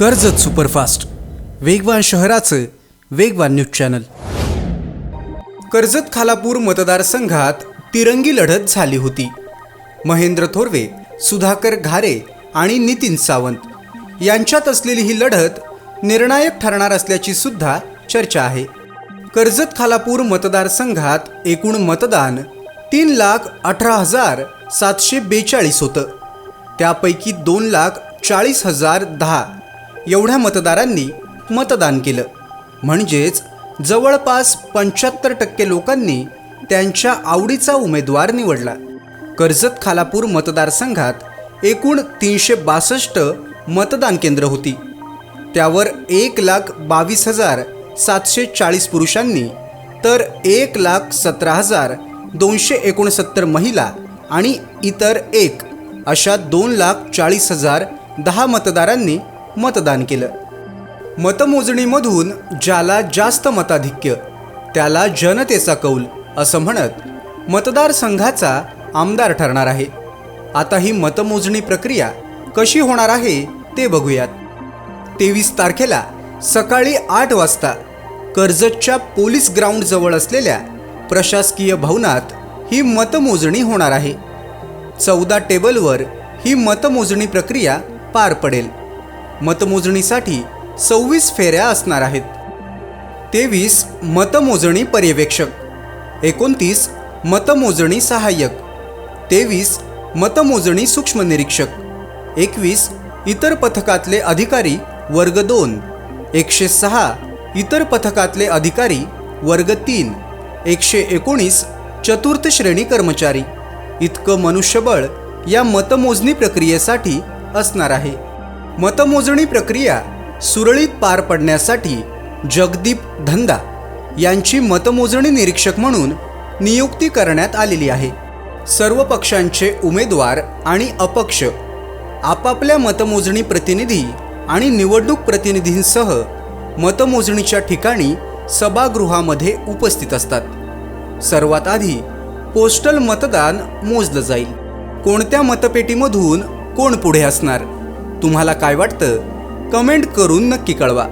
Karjat superfast. वेगवान शहराचं वेगवान न्यूज चॅनल. कर्जत खालापूर मतदारसंघात तिरंगी लढत झाली होती. महेंद्र थोरवे सुधाकर घारे आणि नितीन सावंत यांच्यात असलेली ही लढत निर्णायक ठरणार असल्याची सुद्धा चर्चा आहे. कर्जत खालापूर मतदारसंघात एकूण मतदान तीन लाख अठरा हजार सातशे बेचाळीस होतं. त्यापैकी दोन लाख चाळीस हजार दहा. एवढ्या मतदारांनी मतदान केलं. म्हणजेच जवळपास पंच्याहत्तर टक्के लोकांनी त्यांच्या आवडीचा उमेदवार निवडला. कर्जत खालापूर मतदारसंघात एकूण तीनशे बासष्ट मतदान केंद्र होती. त्यावर एक लाख बावीस हजार सातशे चाळीस पुरुषांनी तर एक लाख सतरा हजार दोनशे एकोणसत्तर महिला आणि इतर एक अशा दोन लाख चाळीस हजार दहा मतदारांनी मतदान केलं. मतमोजणीमधून ज्याला जास्त मताधिक्य त्याला जनतेचा कौल असं म्हणत मतदारसंघाचा आमदार ठरणार आहे. आता ही मतमोजणी प्रक्रिया कशी होणार आहे ते बघूयात. तेवीस तारखेला सकाळी आठ वाजता कर्जतच्या पोलीस ग्राउंडजवळ असलेल्या प्रशासकीय भवनात ही मतमोजणी होणार आहे. चौदा टेबलवर ही मतमोजणी प्रक्रिया पार पडेल. मतमोजणीसाठी सव्वीस फेऱ्या असणार आहेत. तेवीस मतमोजणी पर्यवेक्षक एकोणतीस मतमोजणी सहाय्यक तेवीस मतमोजणी सूक्ष्म निरीक्षक एकवीस इतर पथकातले अधिकारी वर्ग दोन एकशे सहा इतर पथकातले अधिकारी वर्ग तीन एकशे एकोणीस चतुर्थ श्रेणी कर्मचारी. इतकं मनुष्यबळ या मतमोजणी प्रक्रियेसाठी असणार आहे. मतमोजणी प्रक्रिया सुरळीत पार पडण्यासाठी जगदीप धंदा यांची मतमोजणी निरीक्षक म्हणून नियुक्ती करण्यात आलेली आहे. सर्व पक्षांचे उमेदवार आणि अपक्ष आपापल्या मतमोजणी प्रतिनिधी आणि निवडणूक प्रतिनिधींसह मतमोजणीच्या ठिकाणी सभागृहामध्ये उपस्थित असतात. सर्वात आधी पोस्टल मतदान मोजलं जाईल. कोणत्या मतपेटीमधून कोण पुढे असणार? तुम्हाला काय वाटतं? कमेंट करून नक्की कळवा.